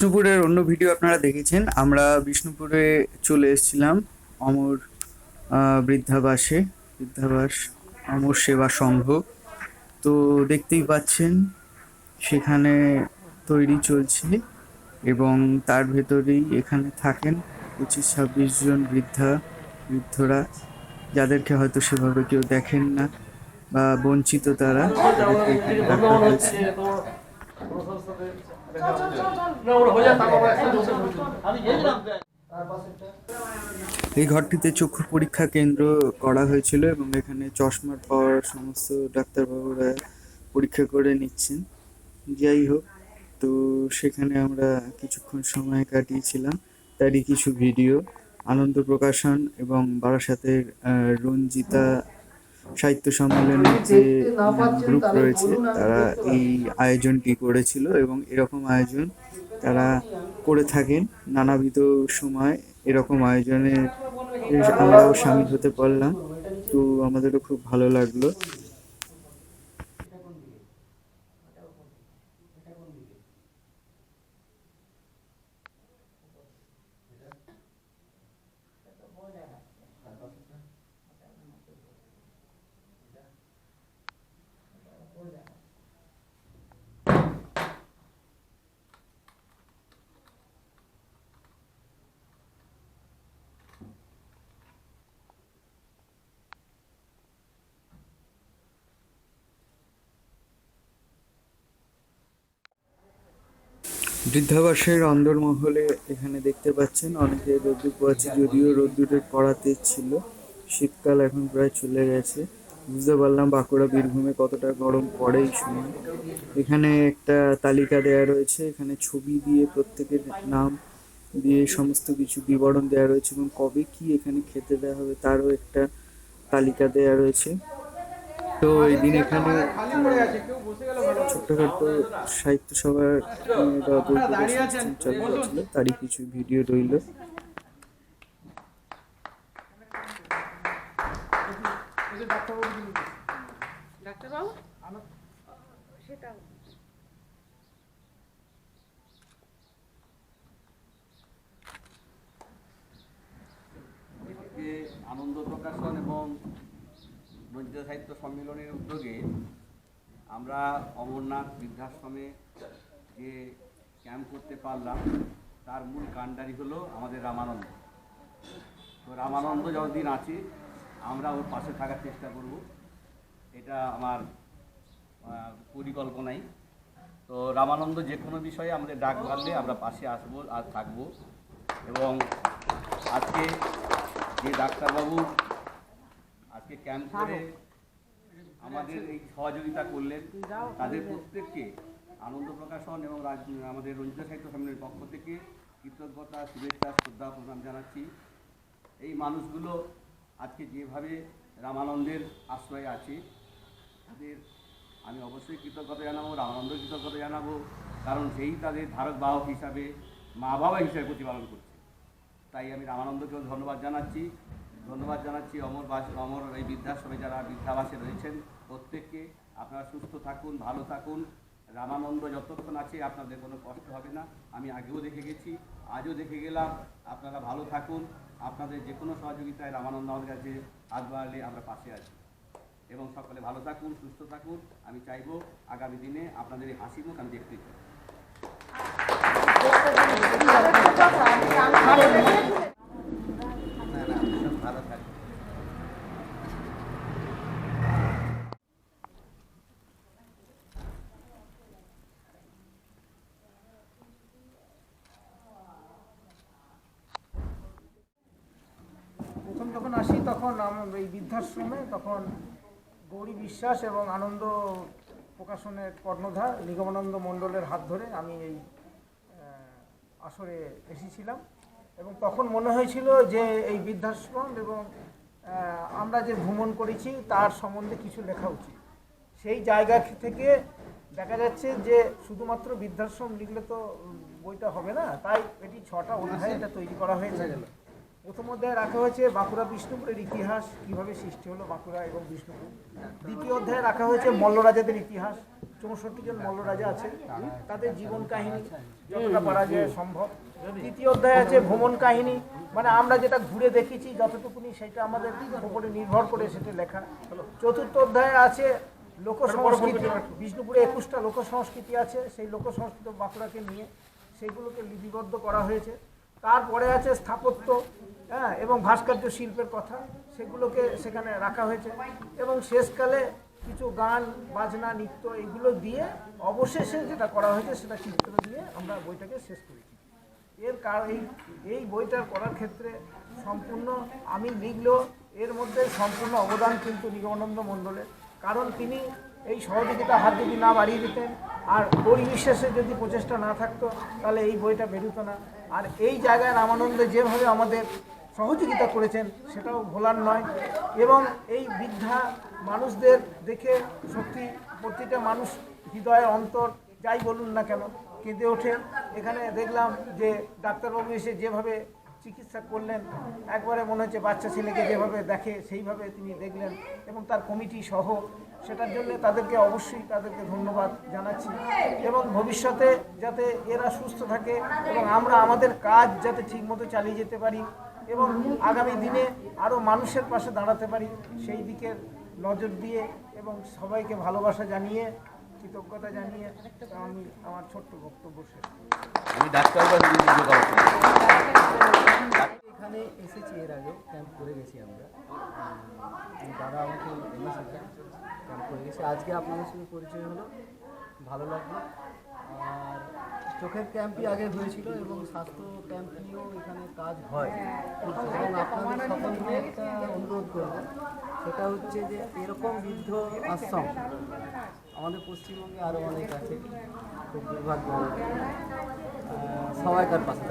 বিষ্ণুপুরের অন্য ভিডিও আপনারা দেখেছেন। আমরা বিষ্ণুপুরে চলে এসেছিলাম। অমর বৃদ্ধাবাসে। বৃদ্ধাবাস, অমর সেবা সংঘ। তো দেখতেই পাচ্ছেন, সেখানে তৈরি চলছে এবং তার ভেতরেই এখানে থাকেন পঁচিশ ছাব্বিশ জন বৃদ্ধা, বৃদ্ধরা, যাদেরকে হয়তো সেভাবে কেউ দেখেন না বা বঞ্চিত তারা, তাদেরকে এখানে রাখা হয়েছে। এই ঘরটিতে চক্ষু পরীক্ষা কেন্দ্র করা হয়েছিল এবং এখানে চশমার পাওয়ার সমস্ত ডাক্তারবাবুরা পরীক্ষা করে নিচ্ছেন। যাই হোক, তো সেখানে আমরা কিছুক্ষণ সময় কাটিয়েছিলাম। তারই কিছু ভিডিও, আনন্দ প্রকাশন এবং বারাসাতের রঞ্জিতা সাহিত্য সম্মেলনের যে গ্রুপ রয়েছে তারা এই আয়োজনটি করেছিল এবং এরকম আয়োজন তারা করে থাকেন। নানাবিধ সময় এরকম আয়োজনে আমরাও সামিল হতে পারলাম। তো আমাদেরও খুব ভালো লাগল। বৃদ্ধাবাসের অন্দরমহলে এখানে দেখতে পাচ্ছেন, অনেকে রোদ্দুর পোয়াচ্ছে যদিও রোদ্দুরের পড়াতে ছিল। শীতকাল এখন প্রায় চলে গেছে। বুঝতে পারলাম বাঁকুড়া, বীরভূমে কতটা গরম পড়ে এই সময়। এখানে একটা তালিকা দেওয়া রয়েছে, এখানে ছবি দিয়ে প্রত্যেকের নাম দিয়ে সমস্ত কিছু বিবরণ দেওয়া রয়েছে এবং কবে কি এখানে খেতে দেওয়া হবে তারও একটা তালিকা দেওয়া রয়েছে। তো এই দিন এখানে ছোট্টখাটো সাহিত্য সভার চালু হয়েছিল। তারই কিছু ভিডিও রইল। ডাক্তারবাবু? সেটা আজকে আনন্দ প্রকাশন এবং বঞ্চিত সাহিত্য সম্মেলনের উদ্যোগে আমরা অমরনাথ বৃদ্ধাশ্রমে যে ক্যাম্প করতে পারলাম, তার মূল কাণ্ডারি হলো আমাদের রামানন্দ। তো রামানন্দ যতদিন আছে, আমরা ওর পাশে থাকার চেষ্টা করব। এটা আমার পরিকল্পনাই। তো রামানন্দ যে কোনো বিষয়ে আমাদের ডাক মারলে আমরা পাশে আসব আর থাকব। এবং আজকে যে ডাক্তারবাবু আজকে ক্যাম্প করে আমাদের এই সহযোগিতা করলেন। তাদের প্রত্যেককে আনন্দ প্রকাশন এবং আমাদের রঞ্জিত সাহিত্য সম্মেলনের পক্ষ থেকে কৃতজ্ঞতা শুভেচ্ছা শ্রদ্ধা প্রণাম জানাচ্ছি। এই মানুষগুলো আজকে যেভাবে রামানন্দের আশ্রয়ে আছে তাদের আমি অবশ্যই কৃতজ্ঞতা জানাব রামানন্দ কৃতজ্ঞতা জানাব কারণ সেই তাদের ধারক বাহক হিসাবে মা বাবা হিসাবে প্রতিপালন করছে। তাই আমি রামানন্দকেও ধন্যবাদ জানাচ্ছি। ধন্যবাদ জানাচ্ছি অমর বাস, অমর এই বৃদ্ধাশ্রমে যারা বৃদ্ধাবাসে রয়েছেন প্রত্যেককে। আপনারা সুস্থ থাকুন, ভালো থাকুন। রামানন্দ যতক্ষণ আছে আপনাদের কোনো কষ্ট হবে না। আমি আগেও দেখে গেছি, আজও দেখে গেলাম। আপনারা ভালো থাকুন। আপনাদের যে কোনো সহযোগিতায় রামানন্দ আমাদের কাছে হাত বাড়ালে আমরা পাশে আছি। এবং সকলে ভালো থাকুন, সুস্থ থাকুন। আমি চাইব আগামী দিনে আপনাদের এই হাসি মুখ আমি দেখতে চাই না না ভালো থাকবেন প্রথম যখন আসি তখন আমার এই বৃদ্ধাশ্রমে তখন গৌরী বিশ্বাস এবং আনন্দ প্রকাশনের কর্ণধার নিগমানন্দ মণ্ডলের হাত ধরে আমি এই আসরে এসেছিলাম। এবং তখন মনে হয়েছিল যে এই বৃদ্ধাশ্রম এবং আমরা যে ভ্রমণ করেছি তার সম্বন্ধে কিছু লেখা উচিত। সেই জায়গা থেকে দেখা যাচ্ছে যে শুধুমাত্র বৃদ্ধাশ্রম লিখলে তো বইটা হবে না, তাই এটি ছটা অধ্যায় এটা তৈরি করা হয়েছে। প্রথম অধ্যায়ে রাখা হয়েছে বাঁকুড়া বিষ্ণুপুরের ইতিহাস, কীভাবে সৃষ্টি হলো বাঁকুড়া এবং বিষ্ণুপুর। দ্বিতীয় অধ্যায়ে রাখা হয়েছে মল্লরাজাদের ইতিহাস, চৌষট্টি জন মল্লরাজা আছে, তাদের জীবন কাহিনী যতটা পারা যায় সম্ভব। তৃতীয় অধ্যায়ে আছে ভ্রমণ কাহিনী মানে আমরা যেটা ঘুরে দেখেছি যতটুকুনি সেটা আমাদের উপরে নির্ভর করে সেটা লেখা। চতুর্থ অধ্যায়ে আছে লোক সংস্কৃতি বিষ্ণুপুরে একুশটা লোক সংস্কৃতি আছে, সেই লোক সংস্কৃতি বাঁকুড়াকে নিয়ে সেইগুলোকে লিপিবদ্ধ করা হয়েছে। তারপরে আছে স্থাপত্য হ্যাঁ এবং ভাস্কর্য শিল্পের কথা, সেগুলোকে সেখানে রাখা হয়েছে। এবং শেষকালে কিছু গান, বাজনা, নৃত্য এগুলো দিয়ে অবশেষে যেটা করা হয়েছে সেটা চিত্র দিয়ে আমরা বইটাকে শেষ করেছি। এর কারণ এই এই বইটার করার ক্ষেত্রে সম্পূর্ণ আমি লিখলেও এর মধ্যে সম্পূর্ণ অবদান কিন্তু নিগমানন্দ মণ্ডলের। কারণ তিনি এই সহযোগিতা হাত যদি না বাড়িয়ে দিতেন, আর পরিবিশ্বাসের যদি প্রচেষ্টা না থাকতো, তাহলে এই বইটা বেরোতো না। আর এই জায়গায় রামানন্দ যেভাবে আমাদের সহযোগিতা করেছেন, সেটাও ভোলার নয়। এবং এই বৃদ্ধা মানুষদের দেখে সত্যি প্রতিটা মানুষ হৃদয়ের অন্তর, যাই বলুন না কেন, কেঁদে ওঠে। এখানে দেখলাম যে ডাক্তারবাবু এসে যেভাবে চিকিৎসা করলেন, একবারে মনে হচ্ছে বাচ্চা ছেলেকে যেভাবে দেখে, সেইভাবে তিনি দেখলেন। এবং তার কমিটি সহ সেটার জন্য তাদেরকে অবশ্যই তাদেরকে ধন্যবাদ জানাচ্ছি। এবং ভবিষ্যতে যাতে এরা সুস্থ থাকে এবং আমরা আমাদের কাজ যাতে ঠিকমতো চালিয়ে যেতে পারি এবং আগামী দিনে আরও মানুষের পাশে দাঁড়াতে পারি সেই দিকে নজর দিয়ে এবং সবাইকে ভালোবাসা জানিয়ে কৃতজ্ঞতা জানিয়ে আমি আমার ছোট্ট বক্তব্য শেষ আমি এখানে এসেছি এর আগে ক্যাম্প করে গেছি আমরা। দাদা আমাকে করে গেছি। আজকে আপনাদের সঙ্গে পরিচয় হলো। ভালো লাগল। আর চোখের ক্যাম্পই আগে হয়েছিল এবং স্বাস্থ্য ক্যাম্প নিয়েও এখানে কাজ হয়। এবং আপনাদের সকলকে একটা অনুরোধ করব। সেটা হচ্ছে যে এরকম বৃদ্ধ আশ্রম আমাদের পশ্চিমবঙ্গে আরও অনেক আছে। খুব দুর্ভাগ্য। সবাইকার পাশে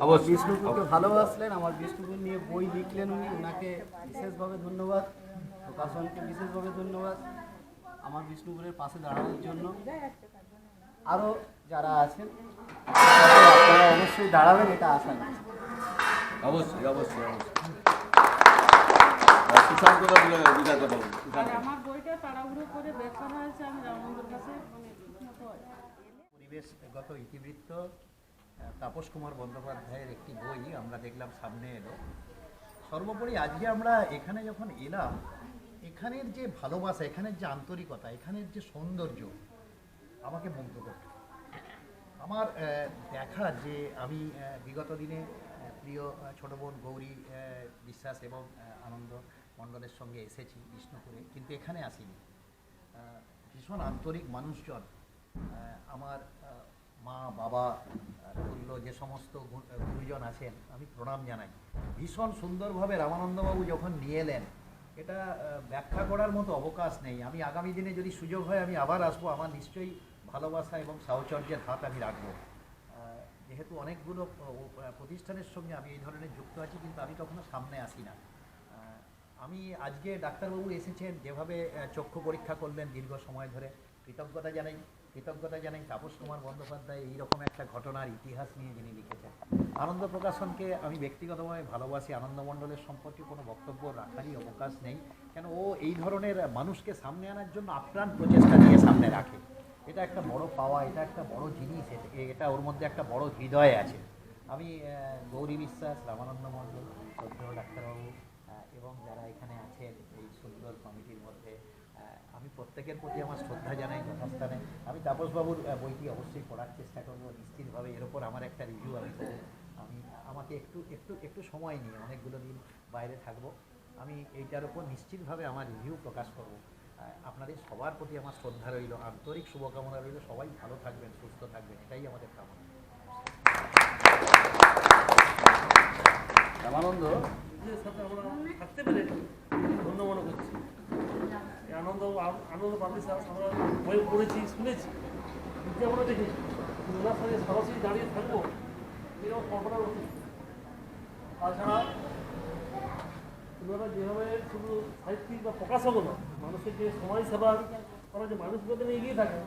অবশ্যই। বিষ্ণুপুরকে ভালোবাসলেন আমার বিষ্ণুপুর নিয়ে বই লিখলেন উনি। ওনাকে বিশেষভাবে ধন্যবাদ। প্রকাশনকে বিশেষভাবে ধন্যবাদ। আমার বিষ্ণুপুরের পাশে দাঁড়ানোর জন্য। আরও যারা আছেন আপনারা অবশ্যই দাঁড়াবেন এটা আশা করছি অবশ্যই অবশ্যই পরিবেশগত ইতিবৃত্ত তাপস কুমার বন্দ্যোপাধ্যায়ের একটি বই আমরা দেখলাম সামনে এলো। সর্বোপরি আজকে আমরা এখানে যখন এলাম এখানের যে ভালোবাসা, এখানের যে আন্তরিকতা, এখানের যে সৌন্দর্য, আমাকে মুগ্ধ করত আমার দেখা যে আমি বিগত দিনে প্রিয় ছোট বোন গৌরী বিশ্বাস এবং আনন্দ মণ্ডলের সঙ্গে এসেছি বিষ্ণুপুরে, কিন্তু এখানে আসিনি। ভীষণ আন্তরিক মানুষজন আমার মা, বাবা তুল্য যে সমস্ত গুরুজন আছেন, আমি প্রণাম জানাই। ভীষণ সুন্দরভাবে রামানন্দবাবু যখন নিয়ে এলেন এটা ব্যাখ্যা করার মতো অবকাশ নেই। আমি আগামী দিনে যদি সুযোগ হয়, আমি আবার আসব। আমার নিশ্চয়ই ভালোবাসা এবং সাহচর্যের হাত আমি রাখব। যেহেতু অনেকগুলো প্রতিষ্ঠানের সঙ্গে আমি এই ধরনের যুক্ত আছি, কিন্তু আমি কখনো সামনে আসি না। আমি আজকে ডাক্তারবাবু এসেছেন, যেভাবে চক্ষু পরীক্ষা করলেন দীর্ঘ সময় ধরে। কৃতজ্ঞতা জানাই। কৃতজ্ঞতা জানাই তাপস কুমার বন্দ্যোপাধ্যায় এইরকম একটা ঘটনার ইতিহাস নিয়ে যিনি লিখেছেন। আনন্দ প্রকাশনকে আমি ব্যক্তিগতভাবে ভালোবাসি, আনন্দমণ্ডলের সম্পর্কে কোনো বক্তব্য রাখারই অবকাশ নেই। কেন ও এই ধরনের মানুষকে সামনে আনার জন্য আপ্রাণ প্রচেষ্টা নিয়ে সামনে রাখে। এটা একটা বড় পাওয়া, এটা একটা বড় জিনিস এটা- ওর মধ্যে একটা বড় হৃদয় আছে। আমি গৌরী বিশ্বাস, রামানন্দ মণ্ডল শ্রদ্ধেয় ডাক্তারবাবু এবং যারা এখানে আছেন এই সুন্দর কমিটির মধ্যে আমি প্রত্যেকের প্রতি আমার শ্রদ্ধা জানাই যথাস্থানে। আমি তাপসবাবুর বইটি অবশ্যই পড়ার চেষ্টা করব নিশ্চিতভাবে এর ওপর আমার একটা রিভিউ আমি দেবো আমি আমাকে একটু একটু একটু সময় নিয়ে অনেকগুলো দিন বাইরে থাকব। আমি এইটার ওপর নিশ্চিতভাবে আমার রিভিউ প্রকাশ করব। আপনাদের সবার প্রতি আমার শ্রদ্ধা রইল আন্তরিক শুভকামনা রইল। সবাই ভালো থাকবেন সুস্থ থাকবেন এটাই আমাদের কামনা। রামানন্দ? থাকতে পেরে ধন্য মনে করছি। আনন্দ আনন্দ হাউস আমরা বই পড়েছি, শুনেছি। কিন্তু আমরা কিন্তু ওনার সঙ্গে সরাসরি দাঁড়িয়ে থাকব, এরকম কল্পনা তাছাড়া ওনারা যেভাবে শুধু সাহিত্যিক বা প্রকাশ প্রকাশক না মানুষের যে সমাজ সেবা করা যে মানুষগুলোকে নিয়ে এগিয়ে থাকে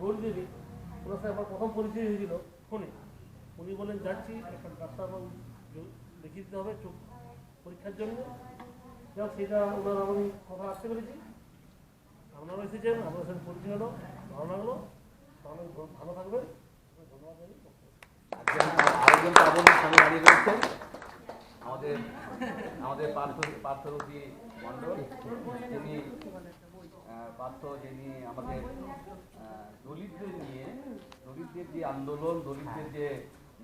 গৌরীদেবী ওনার সাথে আমার প্রথম পরিচয় হয়েছিল ফোনে। উনি বলেন যাচ্ছি, একটা ডাক্তারবাবু জ- দেখিয়ে দিতে হবে, চোখ পরীক্ষার জন্য। যাক, সেটা ওনার আমি কথা আসতে পেরেছি। আপনারা এসেছেন আপনার সাথে পরিচয় হলো ভালো লাগল। ভালো থাকবেন। আমাদের আমাদের পার্থ মণ্ডল। পার্থ যিনি আমাদের দলিতদের নিয়ে, দলিতদের যে আন্দোলন, দলিতদের যে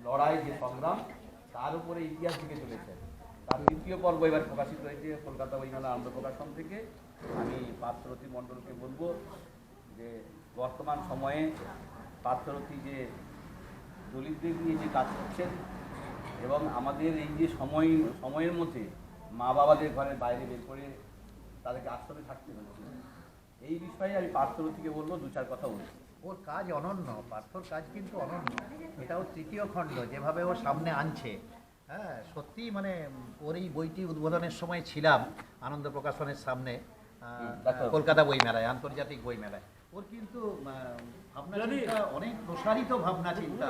লড়াই, যে সংগ্রাম, তার উপরে ইতিহাস লিখে চলেছেন তার দ্বিতীয় পর্ব এবার প্রকাশিত হয়েছে কলকাতা বইমেলা আনন্দ প্রকাশন থেকে। আমি পার্থরথী মণ্ডলকে বলব যে বর্তমান সময়ে পার্থরথী যে দলিতদের নিয়ে যে কাজ করছেন এবং আমাদের এই যে সময়, সময়ের মধ্যে মা বাবাদের ঘরের বাইরে বের করে তাদেরকে আশ্রমে থাকতে হচ্ছে, এই বিষয়ে আমি পার্থরথীকে বলব দু চার কথা বলছি ওর কাজ অনন্য, পার্থর কাজ কিন্তু অনন্য। এটাও তৃতীয় খণ্ড, যেভাবে ও সামনে আনছে। হ্যাঁ সত্যিই মানে ওর এই বইটি উদ্বোধনের সময় ছিলাম আনন্দ প্রকাশনের সামনে। কলকাতা বই মেলায় আন্তর্জাতিক বই মেলায় ওর কিন্তু ভাবনা। চিন্তা অনেক প্রসারিত ভাবনা চিন্তা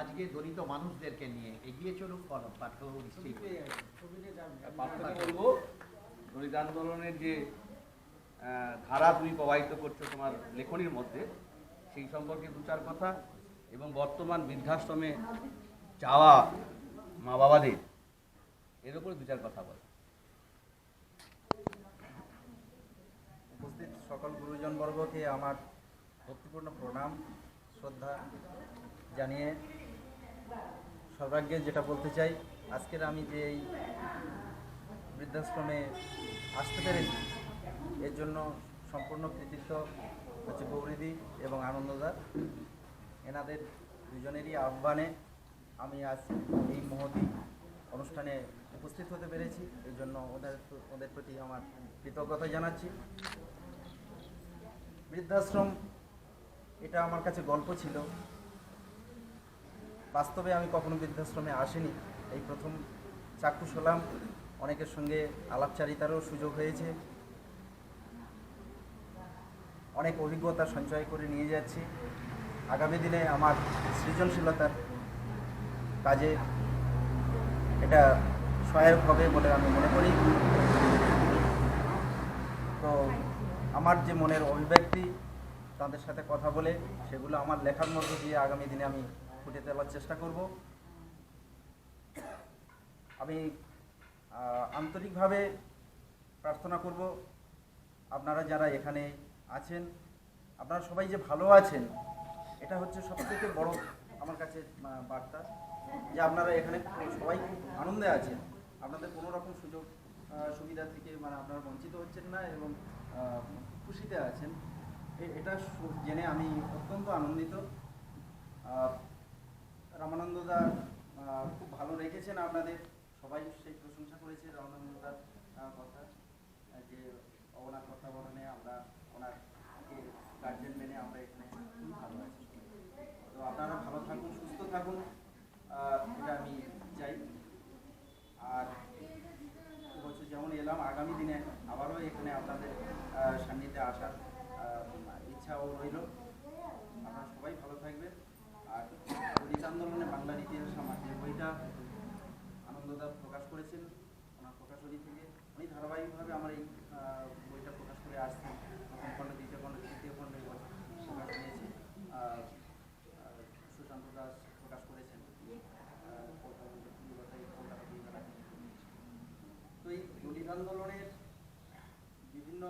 আজকে দলিত মানুষদেরকে নিয়ে এগিয়ে চলুক পাঠ্য বলব দলিত আন্দোলনের যে ধারা তুমি প্রবাহিত করছ তোমার লেখনির মধ্যে সেই সম্পর্কে দু চার কথা এবং বর্তমান বৃদ্ধাশ্রমে যাওয়া মা বাবাদের এর উপরে দু চার কথা বল উপস্থিত সকল গুরুজনবর্গকে আমার ভক্তিপূর্ণ প্রণাম, শ্রদ্ধা জানিয়ে সর্বাগ্যে যেটা বলতে চাই, আজকের আমি যে এই বৃদ্ধাশ্রমে আসতে পেরেছি, এর জন্য সম্পূর্ণ কৃতিত্ব হচ্ছে গৌরীদি এবং আনন্দদার। এনাদের দুজনেরই আহ্বানে আমি আজ এই মহতি অনুষ্ঠানে উপস্থিত হতে পেরেছি এই জন্য ওদের ওদের প্রতি আমার কৃতজ্ঞতা জানাচ্ছি। বৃদ্ধাশ্রম, এটা আমার কাছে গল্প ছিল। বাস্তবে আমি কখনো বৃদ্ধাশ্রমে আসিনি। এই প্রথম চাক্ষুষ হলাম। অনেকের সঙ্গে আলাপচারিতারও সুযোগ হয়েছে। অনেক অভিজ্ঞতা সঞ্চয় করে নিয়ে যাচ্ছি। আগামী দিনে আমার সৃজনশীলতার কাজে এটা সহায়ক হবে বলে আমি মনে করি। তো আমার যে মনের অভিব্যক্তি, তাদের সাথে কথা বলে সেগুলো আমার লেখার মধ্য দিয়ে আগামী দিনে আমি ফুটে তোলার চেষ্টা করব। আমি আন্তরিকভাবে প্রার্থনা করব, আপনারা যারা এখানে আছেন, আপনারা সবাই যে ভালো আছেন, এটা হচ্ছে সবথেকে বড় আমার কাছে বার্তা যে আপনারা এখানে সবাই খুব আনন্দে আছেন। আপনাদের কোনো রকম সুযোগ সুবিধা থেকে মানে আপনারা বঞ্চিত হচ্ছেন না এবং খুশিতে আছেন। এটা জেনে আমি অত্যন্ত আনন্দিত। আহ, রামানন্দদা খুব ভালো রেখেছেন আপনাদের। সবাই সেই প্রশংসা করেছে রামানন্দদার আহ, কথা যে ওনার কথা বলনে আমরা ওনারকে গার্জেন মেনে আমরা এখানে ভালো আছি। তো আপনারা ভালো থাকুন সুস্থ থাকুন আহ, এটা আমি চাই আর বছর যেমন এলাম আগামী দিনে আবারও এখানে আপনাদের আহ, সান্নিধ্যে আসার আহ, ইচ্ছাও রইল আপনারা সবাই ভালো থাকবেন আর দলিত আন্দোলনে বাংলার ইতিহাস আমার যে বইটা আনন্দদা প্রকাশ করেছেন ওনার প্রকাশনী থেকে উনি ধারাবাহিকভাবে আমার এই আহ, বইটা প্রকাশ করে আসছেন প্রথম খণ্ড দ্বিতীয় খণ্ড তৃতীয় খণ্ড এবার প্রকাশ নিয়েছে আহ, আহ, সুশান্ত দাস প্রকাশ করেছেন আহ, কলকাতা কলকাতায় কলকাতা বইমেলায়। তো এই দলিত আন্দোলনের বিভিন্ন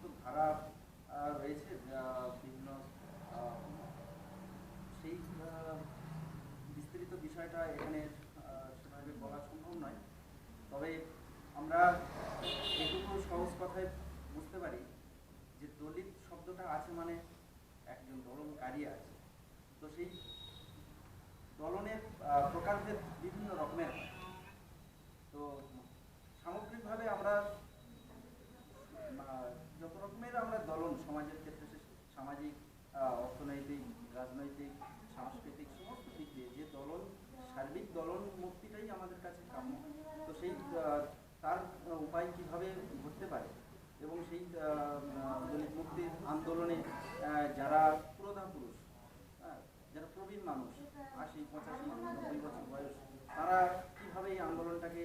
তো ধারা আহ, রয়েছে আহ, বিভিন্ন আহ, সেই আহ, বিস্তারিত বিষয়টা এখানে আহ, সেভাবে বলা সম্ভব নয় তবে আমরা এটুকু সহজ কথায় বুঝতে পারি যে দলিত শব্দটা আছে মানে একজন দলনকারী আছে তো সেই দলনের প্রকারভেদ বিভিন্ন রকমের হয়। তো সামগ্রিকভাবে আমরা যত রকমের আমরা দলন সমাজের ক্ষেত্রে সামাজিক অর্থনৈতিক, রাজনৈতিক, সাংস্কৃতিক সমস্ত দিক দিয়ে যে দলন, সার্বিক দলন মুক্তিটাই আমাদের কাছে কাম্য তো সেই তার উপায় কীভাবে ঘটতে পারে এবং সেই দলিত মুক্তির আন্দোলনে যারা পুরোধা পুরুষ হ্যাঁ, যারা প্রবীণ মানুষ আশি পঁচাশি নব্বই বছর বয়স তারা কীভাবে এই আন্দোলনটাকে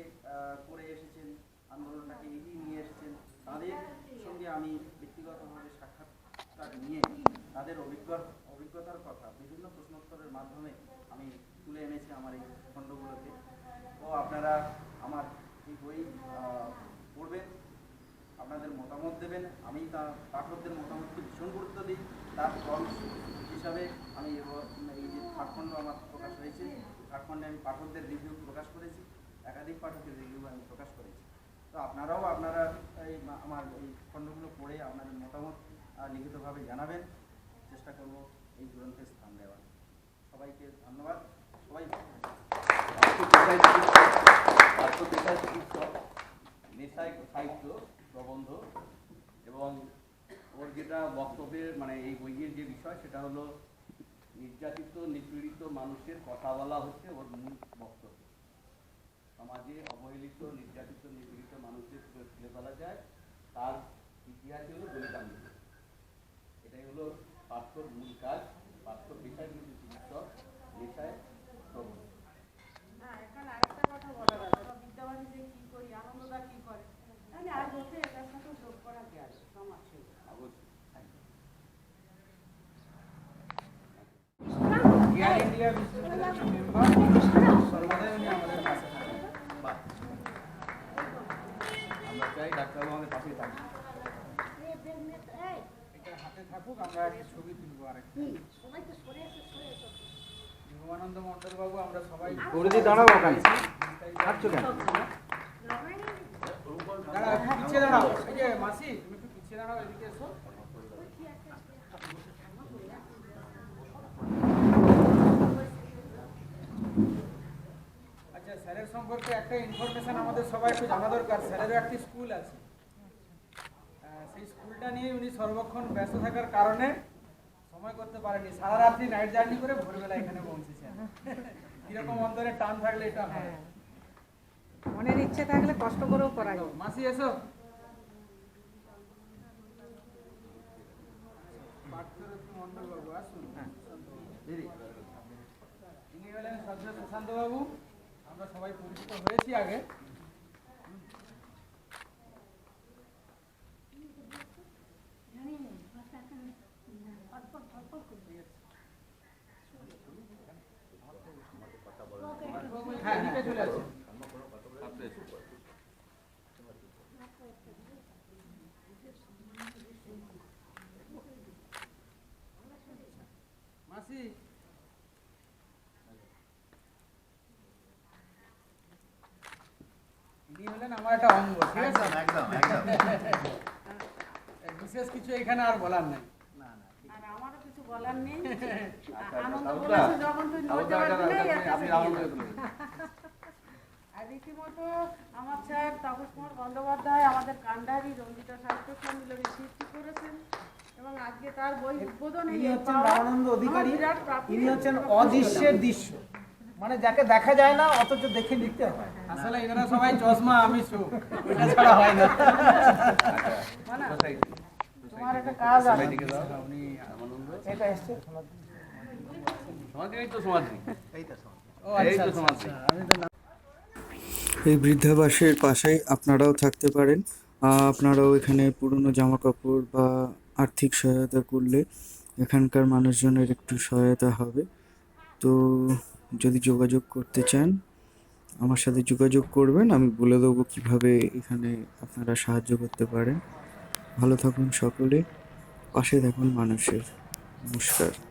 করে এসেছেন, আন্দোলনটাকে এগিয়ে নিয়ে এসেছেন, তাদের সঙ্গে আমি ব্যক্তিগতভাবে সাক্ষাৎকার নিয়ে তাদের অভিজ্ঞ, অভিজ্ঞতার কথা, বিভিন্ন প্রশ্নোত্তরের মাধ্যমে আমি তুলে এনেছি আমার এই খণ্ডগুলোতে তো আপনারা আমার এই বই পড়বেন, আপনাদের মতামত দেবেন, আমি তা পাঠকদের মতামতকে ভীষণ গুরুত্ব দিই, তার ফল হিসাবে আমি এবার এই যে থার্ডখণ্ড আমার প্রকাশ হয়েছে আমি পাঠকদের রিভিউ প্রকাশ করেছি, একাধিক পাঠকের রিভিউ আমি প্রকাশ করেছি। তো আপনারাও আপনারা এই আমার এই খণ্ডগুলো পড়ে আপনাদের মতামত লিখিতভাবে জানাবেন। চেষ্টা করব এই গ্রন্থের স্থান দেওয়ার। সবাইকে ধন্যবাদ। সবাই নেশায় সাহিত্য প্রবন্ধ এবং ওর যেটা বক্তব্যের মানে এই বইয়ের যে বিষয় সেটা হলো নির্যাতিত, নিপীড়িত মানুষের কথা বলা হচ্ছে ওর মূল বক্তব্য। সমাজে অবহেলিত, নির্যাতিত, নিপীড়িত মানুষের তুলে ফেলা যায়, তার ইতিহাসই হলো দলিতামি এটাই হলো পার্থ মূল কাজ পার্থ পেশায় কিন্তু চিকিৎসক, নেশায় প্রবন্ধ না এখানে আরেকটা কথা বলার আছে আমরা বিদ্যাবাড়ি যে কি করি আনন্দদা কি করে তাহলে আর বলতে এটার সাথে যোগ করা যায় সমাজ সেবা। অবশ্যই এয়ার ইন্ডিয়া বিশ্ববিদ্যালয়ের মেম্বার হাতে থাকুক আমরা একটা ছবি তুলবো আরেকটা নিগমানন্দ মন্ডল বাবু আমরা সবাই গুরুজি দাঁড়াও ওখানে। হাঁটছো কেন? দাঁড়াও পিছিয়ে দাঁড়াও। এই যে মাসি, তুমি একটু পিছিয়ে দাঁড়াও, এদিকে এসো। সম্পর্কে একটা ইনফরমেশন আমাদের সবাই একটু জানা দরকার। স্যারেরও একটি স্কুল আছে। সেই স্কুলটা নিয়ে উনি সর্বক্ষণ ব্যস্ত থাকার কারণে সময় করতে পারেনি সারা রাত্রি নাইট জার্নি করে ভোরবেলা এখানে পৌঁছেছেন। কীরকম অন্তরে টান থাকলে এটা হয়। মনের ইচ্ছে থাকলে কষ্ট করেও করা যায় মাসি এসো। মন্ডল বাবু আসুন। দিদি। ইনি হলেন সজ্জা সুশান্ত বাবু। আমরা সবাই পরিচিত হয়েছি আগে হ্যাঁ এদিকে চলে আসুন মাসি ইনি আমার একটা অঙ্গ ঠিক আছে? একদম একদম বিশেষ কিছু এখানে আর বলার নেই। আর আমারও কিছু বলার আনন্দ বলেছে যখন তুই। করে তুলুন। আর রীতিমতো আমার সাহেব তাপস কুমার বন্দ্যোপাধ্যায় আমাদের কান্ডারি রঞ্জিতা সাহিত্য সম্মিলনী সৃষ্টি করেছেন এবং আজকে তার বই উদ্বোধন ইনি হচ্ছেন রামানন্দ অধিকারী। ইনি হচ্ছেন অদৃশ্যের দৃশ্য। মানে যাকে দেখা যায় না অথচ দেখে নিতে হয়। আসলে এনারা সবাই চশমা আমি চোখ এটা ছাড়া হয় না। তোমার একটা কাজ আছে। এটা এসছে? আচ্ছা আচ্ছা, আচ্ছা, এই বৃদ্ধাবাসের পাশেই আপনারাও থাকতে পারেন। আপনারাও এখানে পুরনো জামা কাপড় বা আর্থিক সহায়তা করলে এখানকার মানুষজনের একটু সহায়তা হবে। তো যদি যোগাযোগ করতে চান, আমার সাথে যোগাযোগ করবেন। আমি বলে দেবো কীভাবে এখানে আপনারা সাহায্য করতে পারেন। ভালো থাকুন সকলে। পাশে থাকুন মানুষের। নমস্কার।